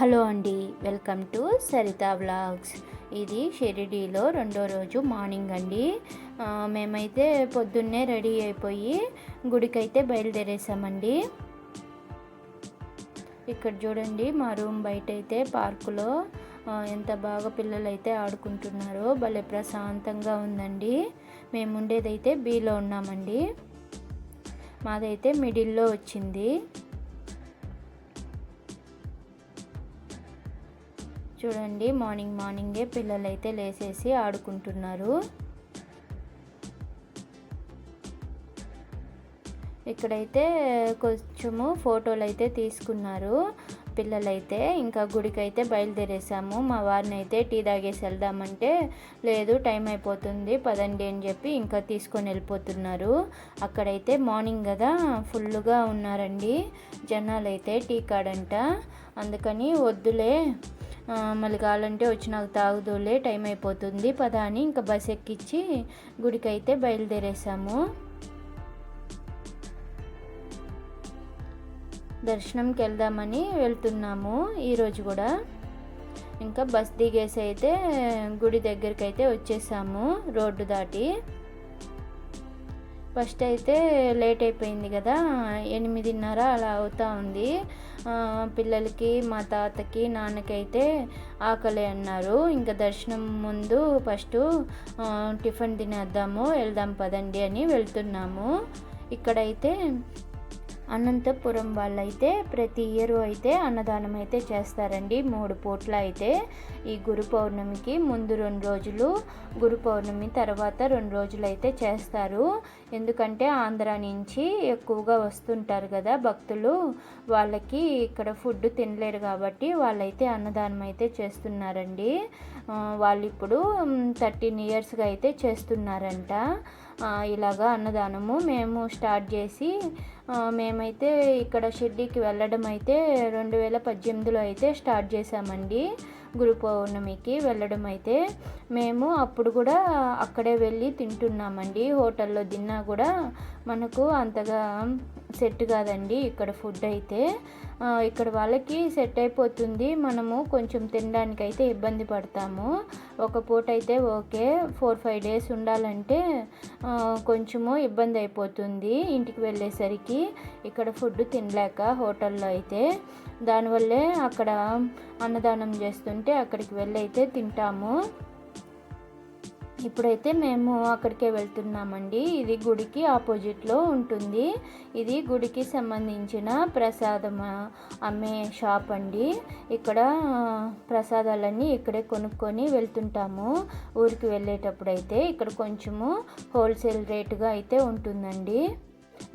Hello అండి welcome to Saritha vlogs. ఇది షిరిడీలో రెండో రోజు మార్నింగ్ అండి. మేమైతే పొద్దున్నే రెడీ అయిపోయి గుడికైతే బయలుదేరేసామండి. ఇక్కడ చూడండి మా రూమ్ బయట అయితే పార్కులో ఎంత బాగా పిల్లలు అయితే ఆడుకుంటున్నారో భలే ప్రశాంతంగా ఉందండి. మేము ఉండేదైతే బీలో ఉన్నామండి. మాదైతే మిడిల్లో వచ్చింది. చూడండి మార్నింగ్ మార్నింగే పిల్లలైతే లేసేసి ఆడుకుంటున్నారు. ఇక్కడైతే కొంచెము ఫోటోలు అయితే తీసుకున్నారు పిల్లలైతే. ఇంకా గుడికి అయితే బయలుదేరేసాము. మా వారిని అయితే టీ తాగేసి వెళ్దామంటే లేదు టైం అయిపోతుంది పదండి అని చెప్పి ఇంకా తీసుకొని వెళ్ళిపోతున్నారు. అక్కడైతే మార్నింగ్ కదా ఫుల్గా ఉన్నారండి. జనాలు అయితే టీ కాడంట. అందుకని వద్దులే మళ్ళీ కావాలంటే వచ్చి నాకు తాగుదోలే టైం అయిపోతుంది. పదా అని ఇంకా బస్ ఎక్కించి గుడికి అయితే బయలుదేరేసాము. దర్శనంకి వెళ్దామని వెళ్తున్నాము ఈరోజు కూడా. ఇంకా బస్ దిగేసి అయితే గుడి దగ్గరికి అయితే వచ్చేసాము రోడ్డు దాటి. ఫస్ట్ అయితే లేట్ అయిపోయింది కదా ఎనిమిదిన్నర అలా అవుతా ఉంది. పిల్లలకి మా తాతకి నాన్నకైతే ఆకలి అన్నారు. ఇంకా దర్శనం ముందు ఫస్ట్ టిఫిన్ తినేద్దాము వెళ్దాం పదండి అని వెళ్తున్నాము. ఇక్కడైతే అనంతపురం వాళ్ళైతే ప్రతి ఇయర్ అయితే అన్నదానం అయితే చేస్తారండి. మూడు పూట్ల అయితే ఈ గురు పౌర్ణమికి ముందు రెండు రోజులు గురు పౌర్ణమి తర్వాత రెండు రోజులు అయితే చేస్తారు. ఎందుకంటే ఆంధ్ర నుంచి ఎక్కువగా వస్తుంటారు కదా భక్తులు వాళ్ళకి ఇక్కడ ఫుడ్ తినలేరు కాబట్టి వాళ్ళైతే అన్నదానం అయితే చేస్తున్నారండి. వాళ్ళు ఇప్పుడు థర్టీన్ ఇయర్స్గా అయితే చేస్తున్నారంట. ఇలాగా అన్నదానము మేము స్టార్ట్ చేసి మేమైతే ఇక్కడ షిర్డీకి వెళ్ళడం అయితే రెండు వేల పద్దెనిమిదిలో అయితే స్టార్ట్ చేసామండి గురు పౌర్ణమికి వెళ్ళడం అయితే మేము అప్పుడు కూడా అక్కడే వెళ్ళి తింటున్నామండి. హోటల్లో తిన్నా కూడా మనకు అంతగా సెట్ కాదండి ఇక్కడ ఫుడ్ అయితే. ఇక్కడ వాళ్ళకి సెట్ అయిపోతుంది. మనము కొంచెం తినడానికి అయితే ఇబ్బంది పడతాము. ఒక పూట అయితే ఓకే. ఫోర్ ఫైవ్ డేస్ ఉండాలంటే కొంచెము ఇబ్బంది అయిపోతుంది ఇంటికి వెళ్ళేసరికి. ఇక్కడ ఫుడ్ తినలేక హోటల్లో అయితే. దానివల్లే అక్కడ అన్నదానం చేస్తుంటే అక్కడికి వెళ్ళి అయితే తింటాము. ఇప్పుడైతే మేము అక్కడికే వెళ్తున్నామండి. ఇది గుడికి ఆపోజిట్లో ఉంటుంది. ఇది గుడికి సంబంధించిన ప్రసాదం అమ్మే షాప్ అండి. ఇక్కడ ప్రసాదాలన్నీ ఇక్కడే కొనుక్కొని వెళ్తుంటాము. ఊరికి వెళ్ళేటప్పుడు అయితే ఇక్కడ కొంచెము హోల్సేల్ రేటుగా అయితే ఉంటుందండి.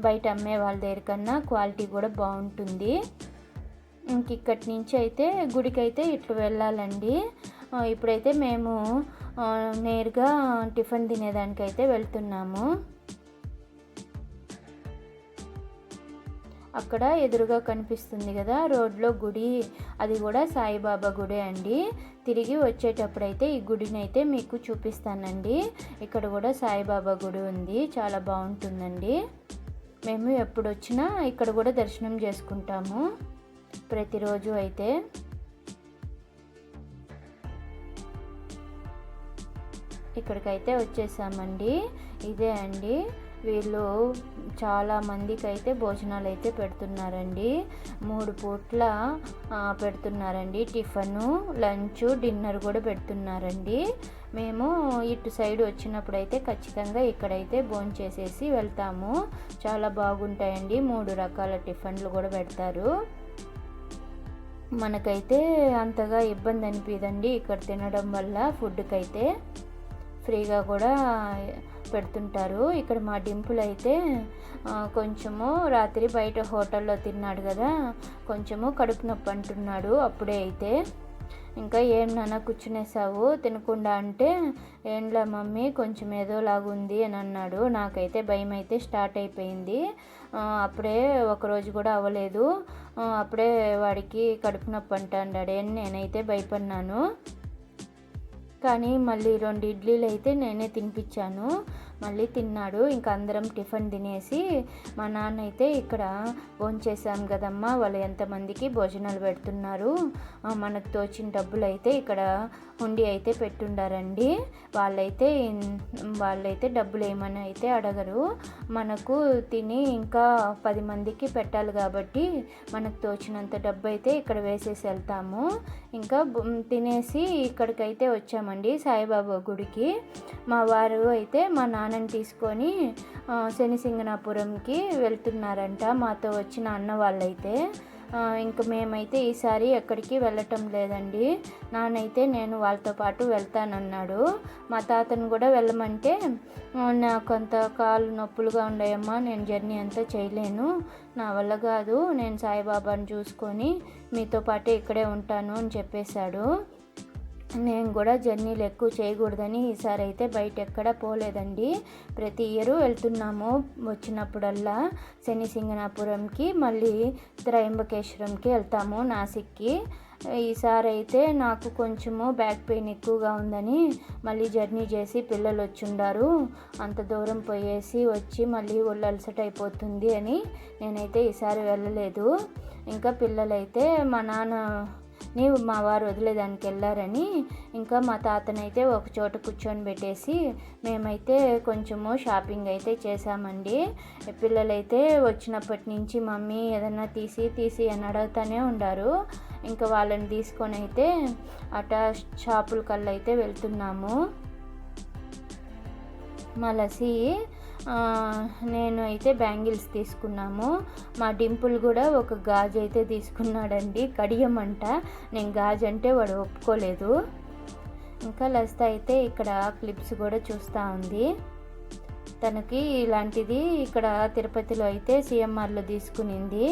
బయట అమ్మే వాళ్ళ దగ్గర కన్నా క్వాలిటీ కూడా బాగుంటుంది. ఇంక ఇక్కడి నుంచి అయితే గుడికి అయితే ఇట్లా వెళ్ళాలండి. ఇప్పుడైతే మేము నేరుగా టిఫిన్ తినేదానికైతే వెళ్తున్నాము. అక్కడ ఎదురుగా కనిపిస్తుంది కదా రోడ్లో గుడి. అది కూడా సాయిబాబా గుడి అండి. తిరిగి వచ్చేటప్పుడైతే ఈ గుడిని అయితే మీకు చూపిస్తానండి. ఇక్కడ కూడా సాయిబాబా గుడి ఉంది చాలా బాగుంటుందండి. మేము ఎప్పుడు వచ్చినా ఇక్కడ కూడా దర్శనం చేసుకుంటాము. ప్రతిరోజు అయితే. ఇక్కడికైతే వచ్చేసామండి. ఇదే అండి. వీళ్ళు చాలా మందికి అయితే భోజనాలు అయితే పెడుతున్నారండి. మూడు పూట్ల పెడుతున్నారండి. టిఫను లంచ్ డిన్నర్ కూడా పెడుతున్నారండి. మేము ఇటు సైడ్ వచ్చినప్పుడు అయితే ఖచ్చితంగా ఇక్కడైతే భోజనం చేసేసి వెళ్తాము. చాలా బాగుంటాయండి. మూడు రకాల టిఫన్లు కూడా పెడతారు. మనకైతే అంతగా ఇబ్బంది అనిపించండి ఇక్కడ తినడం వల్ల ఫుడ్కైతే. ఫ్రీగా కూడా పెడుతుంటారు. ఇక్కడ మా డింపుల్ అయితే కొంచెము రాత్రి బయట హోటల్లో తిన్నాడు కదా కొంచెము కడుపు నొప్పి అంటున్నాడు అప్పుడే అయితే. ఇంకా ఏం నాన్న కూర్చునేసావు? తినకుండా అంటే ఏంలా మమ్మీ కొంచెం ఏదోలాగుంది అని అన్నాడు. నాకైతే భయం అయితే స్టార్ట్ అయిపోయింది. అప్పుడే ఒకరోజు కూడా అవ్వలేదు. అప్పుడే వాడికి కడుపు నొప్పి అంటాడు అని నేనైతే భయపడినాను కానీ మళ్ళీ రెండు ఇడ్లీలు అయితే నేనే తినిపించాను. మళ్ళీ తిన్నాడు. ఇంకా అందరం టిఫిన్ తినేసి మా నాన్న అయితే ఇక్కడ భోంచేసాం కదమ్మా వాళ్ళు ఎంతమందికి భోజనాలు పెడుతున్నారు? మనకు తోచిన డబ్బులు అయితే ఇక్కడ ఉండి అయితే పెట్టుండారండి. వాళ్ళైతే వాళ్ళైతే డబ్బులు ఏమని అయితే అడగరు. మనకు తిని ఇంకా పది మందికి పెట్టాలి కాబట్టి మనకు తోచినంత డబ్బు అయితే ఇక్కడ వేసేసి వెళ్తాము. ఇంకా తినేసి ఇక్కడికైతే వచ్చామండి సాయిబాబా గుడికి. మా వారు అయితే మా నాన్న నాన్నని తీసుకొని శనిసింగనాపురంకి వెళ్తున్నారంట మాతో వచ్చిన అన్న వాళ్ళైతే. ఇంక మేమైతే ఈసారి ఎక్కడికి వెళ్ళటం లేదండి. నానైతే నేను వాళ్ళతో పాటు వెళ్తానన్నాడు. మా తాతను కూడా వెళ్ళమంటే నా కొంత కాలు నొప్పులుగా ఉన్నాయమ్మా నేను జర్నీ అంతా చేయలేను. నా వల్ల కాదు నేను సాయిబాబాని చూసుకొని మీతో పాటే ఇక్కడే ఉంటాను అని చెప్పేశాడు. నేను కూడా జర్నీలు ఎక్కువ చేయకూడదని ఈసారి అయితే బయట ఎక్కడ పోలేదండి. ప్రతి ఇయర్ వెళ్తున్నాము వచ్చినప్పుడల్లా శని సింగనాపురంకి మళ్ళీ త్రయంబకేశ్వరంకి వెళ్తాము నాసిక్కి. ఈసారి అయితే నాకు కొంచెము బ్యాక్ పెయిన్ ఎక్కువగా ఉందని మళ్ళీ జర్నీ చేసి పిల్లలు వచ్చుండారు. అంత దూరం పోయేసి వచ్చి మళ్ళీ ఒళ్ళు అలసట అయిపోతుంది అని నేనైతే ఈసారి వెళ్ళలేదు. ఇంకా పిల్లలైతే మా నాన్న ని మా వారు వదిలేదానికి వెళ్ళారని ఇంకా మా తాతనైతే ఒక చోట కూర్చొని పెట్టేసి మేమైతే కొంచెము షాపింగ్ అయితే చేసామండి పిల్లలైతే వచ్చినప్పటి నుంచి మమ్మీ ఏదన్నా తీసి తీసి అని అడుగుతూనే ఉండారు. ఇంకా వాళ్ళని తీసుకొని అయితే అటా షాపుల కల్లా అయితే వెళ్తున్నాము. మా లసి నేను అయితే బ్యాంగిల్స్ తీసుకున్నాము. మా డింపుల్ కూడా ఒక గాజు అయితే తీసుకున్నాడండి కడియం అంట. నేను గాజు అంటే వాడు ఒప్పుకోలేదు. ఇంకా లస్త అయితే ఇక్కడ క్లిప్స్ కూడా చూస్తూ ఉంది. తనకి ఇలాంటిది ఇక్కడ తిరుపతిలో అయితే సిఎంఆర్లో తీసుకునింది.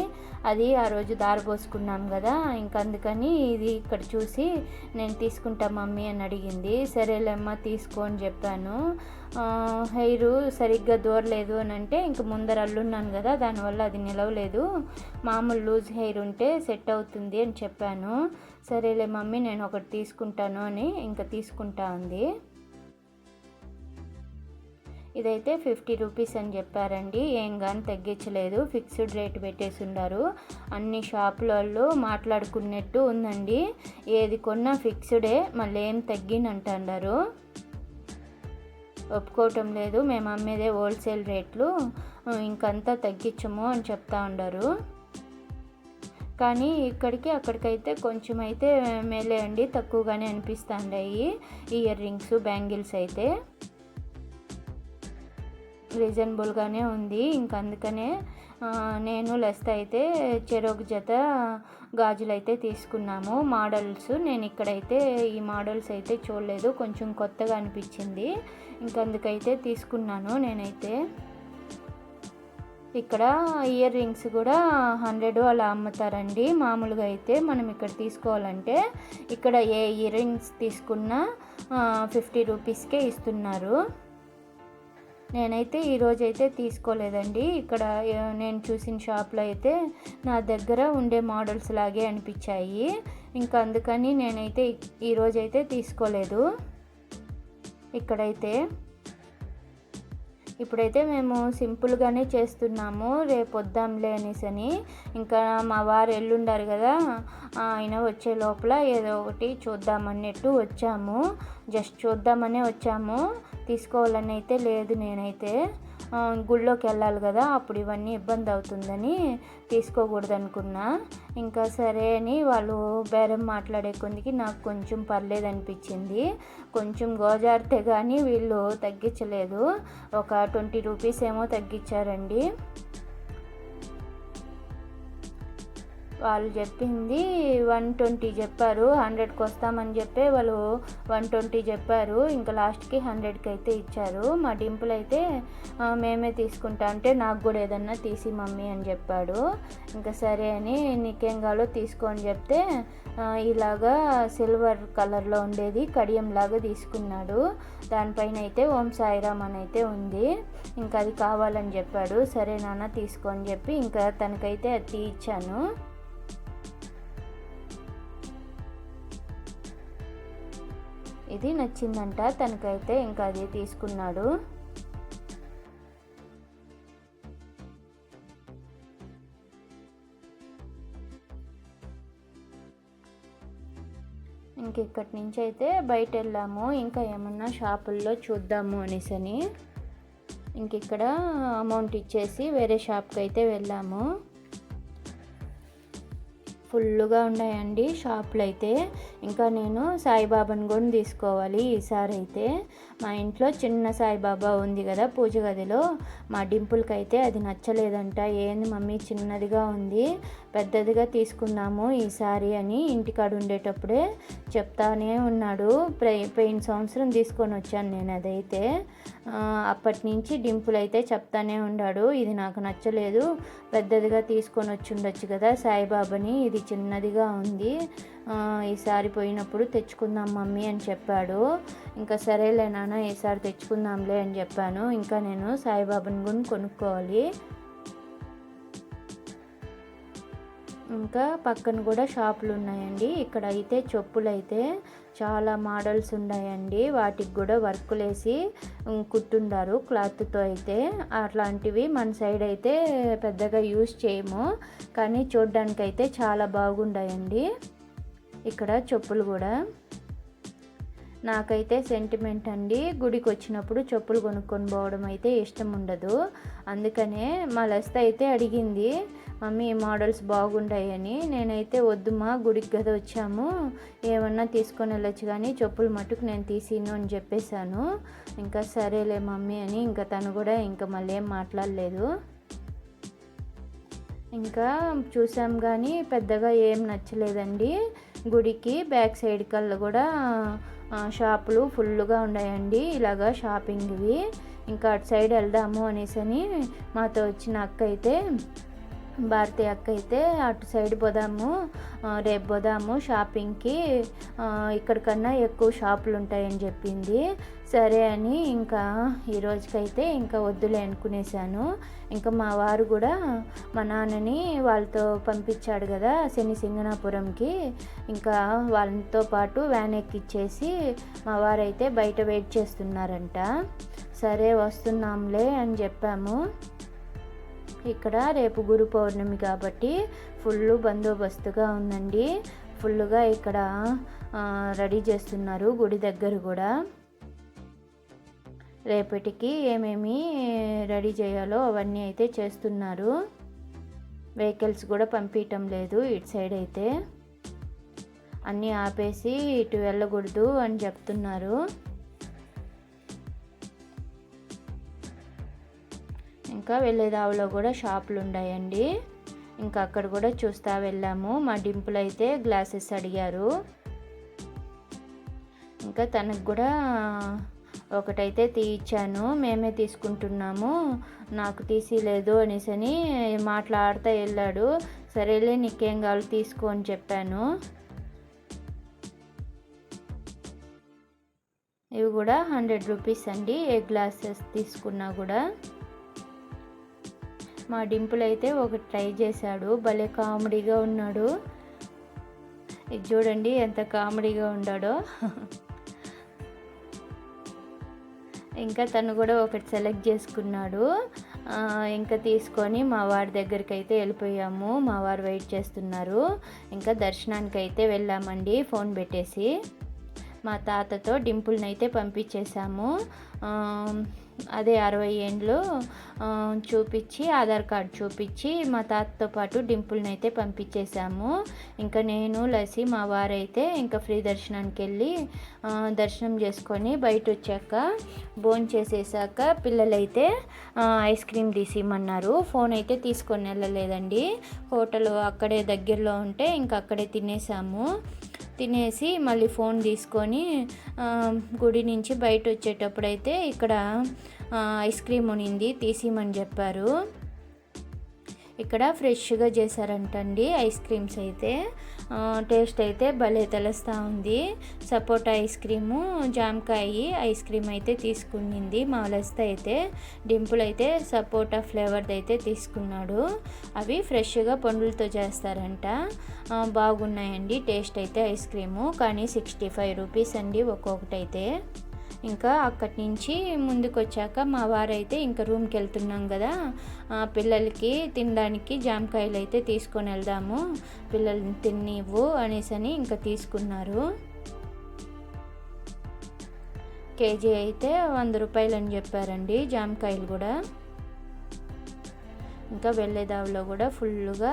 అది ఆ రోజు దారబోసుకున్నాం కదా ఇంక అందుకని ఇది ఇక్కడ చూసి నేను తీసుకుంటా మమ్మీ అని అడిగింది. సరేలేమ్మా తీసుకో అని చెప్పాను. హెయిర్ సరిగ్గా దూరలేదు అని అంటే ఇంక ముందర అల్లున్నాను కదా దానివల్ల అది నిలవలేదు. మామూలు లూజ్ హెయిర్ ఉంటే సెట్ అవుతుంది అని చెప్పాను. సరేలే మమ్మీ నేను ఒకటి తీసుకుంటాను అని ఇంకా తీసుకుంటా ఉంది ఇదైతే ఫిఫ్టీ రూపీస్ అని చెప్పారండి. ఏం కానీ తగ్గించలేదు. ఫిక్స్డ్ రేట్ పెట్టేసి ఉన్నారు. అన్ని షాపులలో మాట్లాడుకున్నట్టు ఉందండి. ఏది కొన్నా ఫిక్స్డే మళ్ళీ ఏం తగ్గినంటారు ఒప్పుకోవటం లేదు. మేము అమ్మేదే హోల్సేల్ రేట్లు. ఇంకంతా తగ్గించము అని చెప్తా ఉండారు. కానీ ఇక్కడికి అక్కడికైతే కొంచెం అయితే మేలే అండి. తక్కువగానే అనిపిస్తాయి ఇయర్ రింగ్స్ బ్యాంగిల్స్ అయితే. రీజనబుల్గానే ఉంది. ఇంక అందుకనే నేను లెస్ అయితే చెరొక జత గాజులు అయితే తీసుకున్నాము. మోడల్స్ నేను ఇక్కడైతే ఈ మోడల్స్ అయితే చూడలేదు. కొంచెం కొత్తగా అనిపించింది. ఇంక అందుకైతే తీసుకున్నాను నేనైతే. ఇక్కడ ఇయర్ రింగ్స్ కూడా హండ్రెడ్ అలా అమ్ముతారండి. మామూలుగా అయితే మనం ఇక్కడ తీసుకోవాలంటే ఇక్కడ ఏ ఇయర్ రింగ్స్ తీసుకున్నా ఫిఫ్టీ రూపీస్కే ఇస్తున్నారు. నేనైతే ఈరోజు అయితే తీసుకోలేదండి. ఇక్కడ నేను చూసిన షాప్లో అయితే నా దగ్గర ఉండే మోడల్స్ లాగే అనిపించాయి. ఇంకా అందుకని నేనైతే ఈరోజు అయితే తీసుకోలేదు. ఇక్కడైతే ఇప్పుడైతే మేము సింపుల్గానే చేస్తున్నాము. రేపు వద్దాంలే అనేసి అని ఇంకా మా వారు ఎల్లుండారు కదా ఆయన వచ్చే లోపల ఏదో ఒకటి చూద్దామన్నట్టు వచ్చాము. జస్ట్ చూద్దామనే వచ్చాము. తీసుకోవాలని అయితే లేదు నేనైతే. గుళ్ళోకి వెళ్ళాలి కదా అప్పుడు ఇవన్నీ ఇబ్బంది అవుతుందని తీసుకోకూడదు అనుకున్నా ఇంకా సరే అని వాళ్ళు బేరం మాట్లాడే కొందికి నాకు కొంచెం పర్లేదు అనిపించింది కొంచెం గోజారితే కానీ వీళ్ళు తగ్గించలేదు. ఒక ట్వంటీ రూపీస్ ఏమో తగ్గించారండి. వాళ్ళు చెప్పింది వన్ ట్వంటీ చెప్పారు హండ్రెడ్కి వస్తామని చెప్పి వాళ్ళు వన్ ట్వంటీ చెప్పారు. ఇంకా లాస్ట్కి హండ్రెడ్కి అయితే ఇచ్చారు. మా డింపుల్ అయితే మేమే తీసుకుంటా అంటే నాకు కూడా ఏదన్నా తీసి మమ్మీ అని చెప్పాడు. ఇంకా సరే అని నీకేం కావాలో తీసుకొని చెప్తే ఇలాగా సిల్వర్ కలర్లో ఉండేది కడియం లాగా తీసుకున్నాడు. దానిపైన అయితే ఓం సాయిరామ్ అని అయితే ఉంది. ఇంకా అది కావాలని చెప్పాడు. సరే నాన్న తీసుకొని చెప్పి ఇంకా తనకైతే అది ఇచ్చాను ఇది నచ్చిందంట. తనకైతే ఇంకా అది తీసుకున్నాడు. ఇంక ఇక్కడి నుంచి అయితే బయట వెళ్ళాము ఇంకా ఏమన్నా షాపుల్లో చూద్దాము అనేసని. ఇంక ఇక్కడ అమౌంట్ ఇచ్చేసి వేరే షాప్కి అయితే వెళ్ళాము. ఫుల్గా ఉన్నాయండి షాపులు అయితే ఇంకా నేను సాయిబాబాని కూడా తీసుకోవాలి ఈసారి అయితే. మా ఇంట్లో చిన్న సాయిబాబా ఉంది కదా పూజ గదిలో. మా డింపుల్కి అయితే అది నచ్చలేదంట. ఏంది మమ్మీ చిన్నదిగా ఉంది. పెద్దదిగా తీసుకున్నాము ఈసారి అని ఇంటికాడ ఉండేటప్పుడే చెప్తానే ఉన్నాడు. పోయిన సంవత్సరం తీసుకొని వచ్చాను నేను అదైతే. అప్పటి నుంచి డింపుల్ అయితే చెప్తానే ఉన్నాడు ఇది నాకు నచ్చలేదు. పెద్దదిగా తీసుకొని వచ్చి ఉండొచ్చు కదా సాయిబాబాని. ఇది చిన్నదిగా ఉంది. ఈసారి పోయినప్పుడు తెచ్చుకుందాం మమ్మీ అని చెప్పాడు. ఇంకా సరేలే నాన్న ఈసారి తెచ్చుకుందాంలే అని చెప్పాను. ఇంకా నేను సాయిబాబాని కూడా కొనుక్కోవాలి. ఇంకా పక్కన కూడా షాపులు ఉన్నాయండి ఇక్కడ అయితే చెప్పులు అయితే చాలా మోడల్స్ ఉన్నాయండి. వాటికి కూడా వర్కులు వేసి కుట్టుండారు క్లాత్తో అయితే. అట్లాంటివి మన సైడ్ అయితే పెద్దగా యూస్ చేయము. కానీ చూడ్డానికి అయితే చాలా బాగుండాయండి. ఇక్కడ చెప్పులు కూడా. నాకైతే సెంటిమెంట్ అండి. గుడికి వచ్చినప్పుడు చెప్పులు కొనుక్కొని పోవడం అయితే ఇష్టం ఉండదు. అందుకనే మా లస్త అయితే అడిగింది మమ్మీ ఈ మోడల్స్ బాగుంటాయని. నేనైతే వద్దుమా గుడికి కదా వచ్చాము. ఏమన్నా తీసుకొని వెళ్ళొచ్చు కానీ చెప్పులు మటుకు నేను తీసిను అని చెప్పేశాను. ఇంకా సరేలే మమ్మీ అని ఇంకా తను కూడా ఇంకా మళ్ళీ ఏం మాట్లాడలేదు. ఇంకా చూసాం కానీ పెద్దగా ఏం నచ్చలేదండి. గుడికి బ్యాక్ సైడ్ కల్లా కూడా షాపులు ఫుల్గా ఉన్నాయండి. ఇలాగా షాపింగ్వి. ఇంకా అటు సైడ్ వెళ్దాము అనేసి అని మాతో వచ్చిన అక్క అయితే భారతి అక్క అయితే అటు సైడ్ పోదాము రేపు పోదాము షాపింగ్కి. ఇక్కడికన్నా ఎక్కువ షాపులు ఉంటాయని చెప్పింది. సరే అని ఇంకా ఈరోజుకైతే ఇంకా వద్దులే అనుకునేసాను ఇంకా మా వారు కూడా మా నాన్నని వాళ్ళతో పంపించాడు కదా శని సింగనాపురంకి. ఇంకా వాళ్ళతో పాటు వ్యాన్ ఎక్కిచ్చేసి మా వారైతే బయట వెయిట్ చేస్తున్నారంట. సరే వస్తున్నాంలే అని చెప్పాము. ఇక్కడ రేపు గురు పౌర్ణమి కాబట్టి ఫుల్ బందోబస్తుగా ఉందండి. ఫుల్గా ఇక్కడ రెడీ చేస్తున్నారు గుడి దగ్గర కూడా. రేపటికి ఏమేమి రెడీ చేయాలో అవన్నీ అయితే చేస్తున్నారు. వెహికల్స్ కూడా పంపించటం లేదు ఇటు సైడ్ అయితే. అన్నీ ఆపేసి ఇటు వెళ్ళకూడదు అని చెప్తున్నారు. ఇంకా వెళ్ళేదావులో కూడా షాపులు ఉన్నాయండి. ఇంకా అక్కడ కూడా చూస్తా వెళ్ళాము. మా డింపుల్ అయితే గ్లాసెస్ అడిగారు. ఇంకా తనకు కూడా ఒకటైతే తీయించాను మేమే తీసుకుంటున్నాము. నాకు తీసిలేదు అనేసని మాట్లాడుతూ వెళ్ళాడు. సరేలే నీకేం కావాలి తీసుకో అని చెప్పాను. ఇవి కూడా హండ్రెడ్ రూపీస్ అండి. ఏ గ్లాసెస్ తీసుకున్నా కూడా. మా డింపుల్ అయితే ఒకటి ట్రై చేశాడు. భలే కామెడీగా ఉన్నాడు. ఇది చూడండి ఎంత కామెడీగా ఉన్నాడో ఇంకా తను కూడా ఒకటి సెలెక్ట్ చేసుకున్నాడు. ఇంకా తీసుకొని మా వారి దగ్గరికి అయితే వెళ్ళిపోయాము. మా వారు వెయిట్ చేస్తున్నారు. ఇంకా దర్శనానికి అయితే వెళ్ళామండి. ఫోన్ పెట్టేసి మా తాతతో డింపుల్ని అయితే పంపించేశాము అదే అరవై ఏండ్లు చూపించి ఆధార్ కార్డ్ చూపించి మా తాతతో పాటు డింపుల్ని అయితే పంపించేశాము. ఇంకా నేను లసి మా వారైతే ఇంకా ఫ్రీ దర్శనానికి వెళ్ళి దర్శనం చేసుకొని బయట వచ్చాక భోజనం చేసేసాక పిల్లలైతే ఐస్ క్రీమ్ తీసిమన్నారు ఫోన్ అయితే తీసుకొని వెళ్ళలేదండి. హోటల్ అక్కడే దగ్గరలో ఉంటే ఇంకా అక్కడే తినేసాము. తినేసి మళ్ళీ ఫోన్ తీసుకొని గుడి నుంచి బయట వచ్చేటప్పుడు అయితే ఇక్కడ ఐస్ క్రీమ్ ఉనింది తీసిమని చెప్పారు. ఇక్కడ ఫ్రెష్గా చేశారంటండి ఐస్ క్రీమ్స్ అయితే. టేస్ట్ అయితే భలే తెలుస్తూ ఉంది. సపోటా ఐస్ క్రీము జామకాయ ఐస్ క్రీమ్ అయితే తీసుకునింది మా లస్త అయితే. డింపుల్ అయితే సపోటా ఫ్లేవర్ది అయితే తీసుకున్నాడు. అవి ఫ్రెష్గా పండులతో చేస్తారంట. బాగున్నాయండి టేస్ట్ అయితే ఐస్ క్రీము. కానీ సిక్స్టీ ఫైవ్ రూపీస్ అండి ఒక్కొక్కటి అయితే ఇంకా అక్కడి నుంచి ముందుకు వచ్చాక మా వారైతే ఇంకా రూమ్కి వెళ్తున్నాం కదా పిల్లలకి తినడానికి జామకాయలు అయితే తీసుకొని వెళ్దాము పిల్లల్ని తిన్నివ్వు అనేసి అని ఇంకా తీసుకున్నారు. కేజీ అయితే వంద రూపాయలు అని చెప్పారండి జామకాయలు కూడా. ఇంకా వెళ్ళేదావులో కూడా ఫుల్గా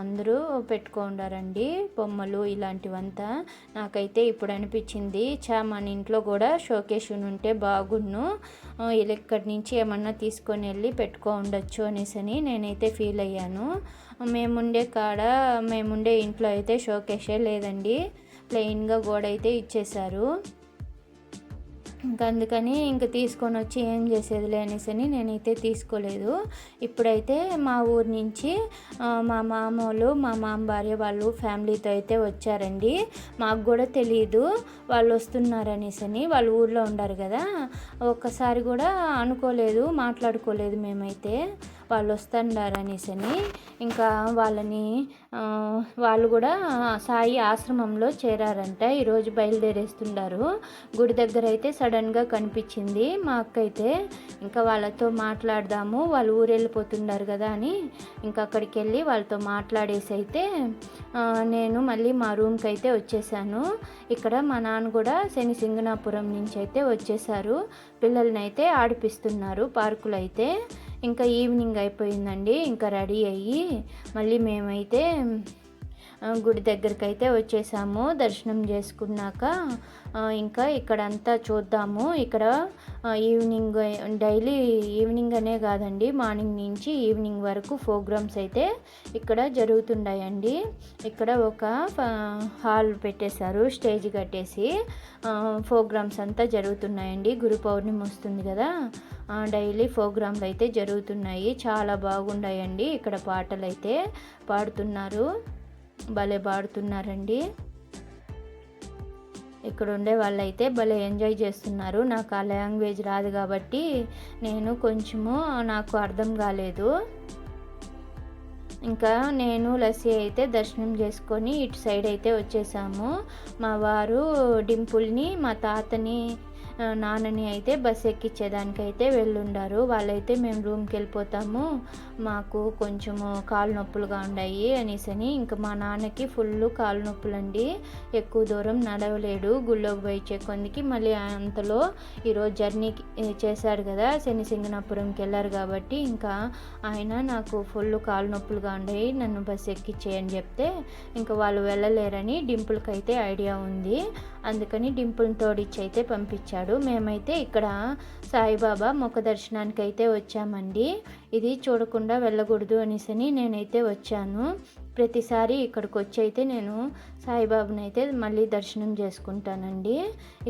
అందరూ పెట్టుకుండారండి బొమ్మలు ఇలాంటివంతా. నాకైతే ఇప్పుడు అనిపించింది చా మన ఇంట్లో కూడా షోకేష్ ఉంటే బాగున్ను. ఇక్కడి నుంచి ఏమన్నా తీసుకొని వెళ్ళి పెట్టుకో ఉండొచ్చు అనేసి అని నేనైతే ఫీల్ అయ్యాను. మేముండే కాడ మేముండే ఇంట్లో అయితే షోకేషే లేదండి. ప్లెయిన్గా గోడ అయితే ఇచ్చేశారు. ఇంకా అందుకని ఇంక తీసుకొని వచ్చి ఏం చేసేదిలే అనేసి అని నేనైతే తీసుకోలేదు. ఇప్పుడైతే మా ఊరి నుంచి మా మామ వాళ్ళు మా మామ భార్య వాళ్ళు ఫ్యామిలీతో అయితే వచ్చారండి. మాకు కూడా తెలియదు వాళ్ళు వస్తున్నారనేసి అని వాళ్ళు ఊర్లో ఉండారు కదా. ఒక్కసారి కూడా అనుకోలేదు మాట్లాడుకోలేదు మేమైతే. వాళ్ళు వస్తున్నారు ఇంకా వాళ్ళని వాళ్ళు కూడా సాయి ఆశ్రమంలో చేరారంట. ఈరోజు బయలుదేరేస్తున్నారు గుడి దగ్గర అయితే సడన్గా కనిపించింది. మా అక్క అయితే ఇంకా వాళ్ళతో మాట్లాడదాము వాళ్ళు ఊరెళ్ళిపోతున్నారు కదా అని ఇంకా అక్కడికి వెళ్ళి వాళ్ళతో మాట్లాడేసి అయితే నేను మళ్ళీ మా రూమ్కి అయితే వచ్చేసాను. ఇక్కడ మా నాన్న కూడా శని సింగనాపురం నుంచి అయితే వచ్చేసారు. పిల్లల్ని అయితే ఆడిపిస్తున్నారు పార్కులు అయితే ఇంకా ఈవినింగ్ అయిపోయిందండి. ఇంకా రెడీ అయ్యి మళ్ళీ మేమైతే గుడి దగ్గరికి అయితే వచ్చేసాము. దర్శనం చేసుకున్నాక ఇంకా ఇక్కడంతా చూద్దాము. ఇక్కడ ఈవినింగ్ డైలీ ఈవినింగ్ అనే కాదండి మార్నింగ్ నుంచి ఈవినింగ్ వరకు ప్రోగ్రామ్స్ అయితే ఇక్కడ జరుగుతున్నాయండి ఇక్కడ ఒక హాల్ పెట్టేశారు స్టేజ్ కట్టేసి ప్రోగ్రామ్స్ అంతా జరుగుతున్నాయండి. గురు పౌర్ణమి వస్తుంది కదా డైలీ ప్రోగ్రాంలు అయితే జరుగుతున్నాయి. చాలా బాగున్నాయండి ఇక్కడ పాటలు అయితే పాడుతున్నారు. భలే పాడుతున్నారండి. ఇక్కడ ఉండే వాళ్ళైతే భలే ఎంజాయ్ చేస్తున్నారు. నాకు ఆ లాంగ్వేజ్ రాదు కాబట్టి నేను కొంచెము నాకు అర్థం కాలేదు. ఇంకా నేను లస్సీ అయితే దర్శనం చేసుకొని ఇటు సైడ్ అయితే వచ్చేసాము. మా వారు డింపుల్ని మా తాతని నాన్నని అయితే బస్ ఎక్కించేదానికైతే వెళ్ళుండారు. వాళ్ళైతే మేము రూమ్కి వెళ్ళిపోతాము. మాకు కొంచెము కాలు నొప్పులుగా ఉన్నాయి అనేసని ఇంకా మా నాన్నకి ఫుల్ కాలు నొప్పులు అండి ఎక్కువ దూరం నడవలేడు. గుళ్ళోకి పోయి కొందికి మళ్ళీ అంతలో ఈరోజు జర్నీ చేశాడు కదా శనిసింగనాపురంకి వెళ్ళారు కాబట్టి ఇంకా ఆయన నాకు ఫుల్ కాలు నొప్పులుగా ఉన్నాయి నన్ను బస్సు ఎక్కించేయని చెప్తే ఇంకా వాళ్ళు వెళ్ళలేరని డింపుల్కి అయితే ఐడియా ఉంది. అందుకని డింపుల్ని తోడిచ్చి అయితే పంపించారు చేశారు మేమైతే ఇక్కడ సాయిబాబా ముఖ దర్శనానికి అయితే వచ్చామండి. ఇది చూడకుండా వెళ్ళకూడదు అనేసని నేనైతే వచ్చాను. ప్రతిసారి ఇక్కడికి వచ్చి అయితే నేను సాయిబాబాని అయితే మళ్ళీ దర్శనం చేసుకుంటానండి.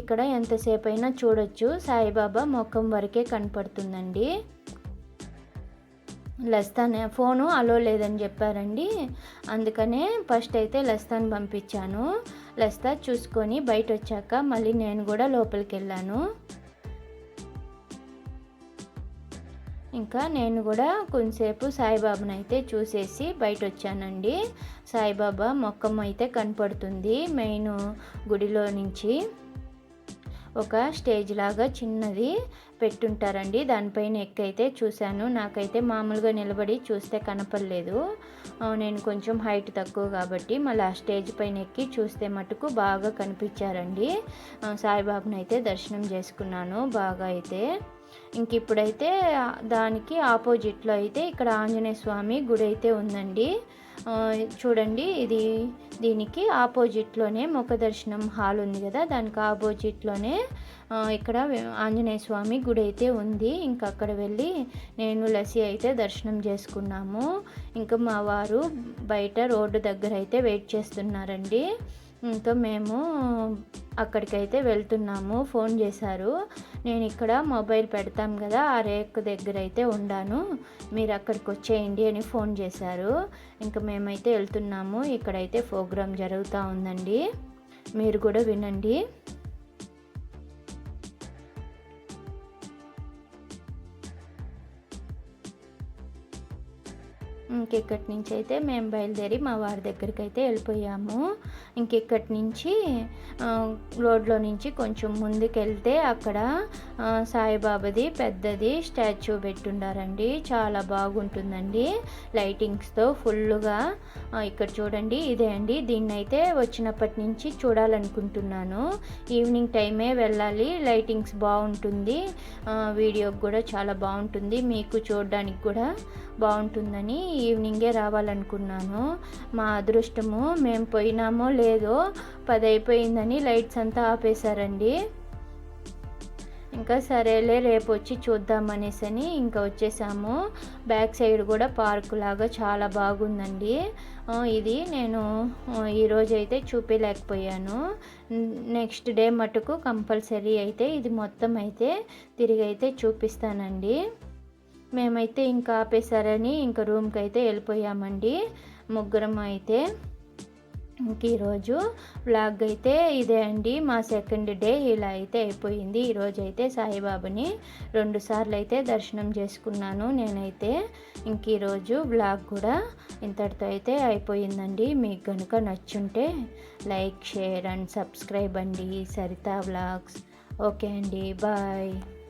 ఇక్కడ ఎంతసేపు అయినా చూడొచ్చు. సాయిబాబా ముఖం వరకే కనపడుతుందండి. లస్తాన్ ఫోను అలో లేదని చెప్పారండి. అందుకనే ఫస్ట్ అయితే లస్తాన్ పంపించాను. లస్తా చూసుకొని బయట వచ్చాక మళ్ళీ నేను కూడా లోపలికి వెళ్ళాను ఇంకా నేను కూడా కొంతసేపు సాయిబాబాను అయితే చూసేసి బయట వచ్చానండి సాయిబాబా మొక్కం అయితే కనపడుతుంది మెయిన్ గుడిలో నుంచి. ఒక స్టేజ్ లాగా చిన్నది పెట్టుంటారండి. దానిపైన ఎక్కైతే చూశాను నాకైతే మామూలుగా నిలబడి చూస్తే కనపడలేదు. నేను కొంచెం హైట్ తక్కువ కాబట్టి మళ్ళీ ఆ స్టేజ్ పైన ఎక్కి చూస్తే మటుకు బాగా కనిపించారండి. సాయిబాబుని అయితే దర్శనం చేసుకున్నాను బాగా అయితే. ఇంక ఇప్పుడైతే దానికి ఆపోజిట్లో అయితే ఇక్కడ ఆంజనేయ స్వామి గుడి అయితే ఉందండి. చూడండి ఇది దీనికి ఆపోజిట్లోనే ముఖ దర్శనం హాల్ ఉంది కదా దానికి ఆపోజిట్లోనే ఇక్కడ ఆంజనేయ స్వామి గుడి అయితే ఉంది. ఇంకా అక్కడ వెళ్ళి నేను లసి అయితే దర్శనం చేసుకున్నాము. ఇంకా మా వారు బయట రోడ్డు దగ్గర అయితే వెయిట్ చేస్తున్నారండి. ఇంకా మేము అక్కడికైతే వెళ్తున్నాము. ఫోన్ చేశారు. నేను ఇక్కడ మొబైల్ పెడతాం కదా ఆ రేక్ దగ్గర అయితే ఉండాను. మీరు అక్కడికి వచ్చేయండి అని ఫోన్ చేశారు. ఇంకా మేమైతే వెళ్తున్నాము. ఇక్కడైతే ప్రోగ్రాం జరుగుతూ ఉందండి. మీరు కూడా వినండి. ఇంకెక్కడి నుంచి అయితే మేము బయలుదేరి మా వారి దగ్గరికి అయితే వెళ్ళిపోయాము. ఇంకెక్కడి నుంచి రోడ్లో నుంచి కొంచెం ముందుకెళ్తే అక్కడ సాయిబాబాది పెద్దది స్టాచ్యూ పెట్టుండారండి. చాలా బాగుంటుందండి. లైటింగ్స్తో ఫుల్గా ఇక్కడ చూడండి ఇదే అండి. దీన్ని అయితే వచ్చినప్పటి నుంచి చూడాలనుకుంటున్నాను. ఈవినింగ్ టైమే వెళ్ళాలి. లైటింగ్స్ బాగుంటుంది. వీడియోకి కూడా చాలా బాగుంటుంది. మీకు చూడడానికి కూడా బాగుంటుందని ఈవినింగే రావాలనుకున్నాను. మా అదృష్టము మేము పోయినామో లేదో పది అయిపోయిందని లైట్స్ అంతా ఆపేశారండి. ఇంకా సరేలే రేపు వచ్చి చూద్దామనేసి అని ఇంకా వచ్చేసాము. బ్యాక్ సైడ్ కూడా పార్క్ లాగా చాలా బాగుందండి. ఇది నేను ఈరోజు అయితే చూపించలేకపోయాను నెక్స్ట్ డే మటుకు కంపల్సరీ అయితే ఇది మొత్తం అయితే తిరిగి అయితే చూపిస్తానండి. మేమైతే ఇంకా ఆపేశారని ఇంకా రూమ్కి అయితే వెళ్ళిపోయామండి. ముగ్గురం అయితే. ఇంక ఈరోజు వ్లాగ్ అయితే ఇదే అండి. మా సెకండ్ డే ఇలా అయితే అయిపోయింది. ఈరోజు అయితే సాయిబాబాని రెండు సార్లు అయితే దర్శనం చేసుకున్నాను నేనైతే. ఇంక ఈరోజు వ్లాగ్ కూడా ఇంతటితో అయితే అయిపోయిందండి. మీకు కనుక నచ్చుంటే లైక్ షేర్ అండ్ సబ్స్క్రైబ్ అండి. సరితా వ్లాగ్స్. ఓకే అండి. బాయ్.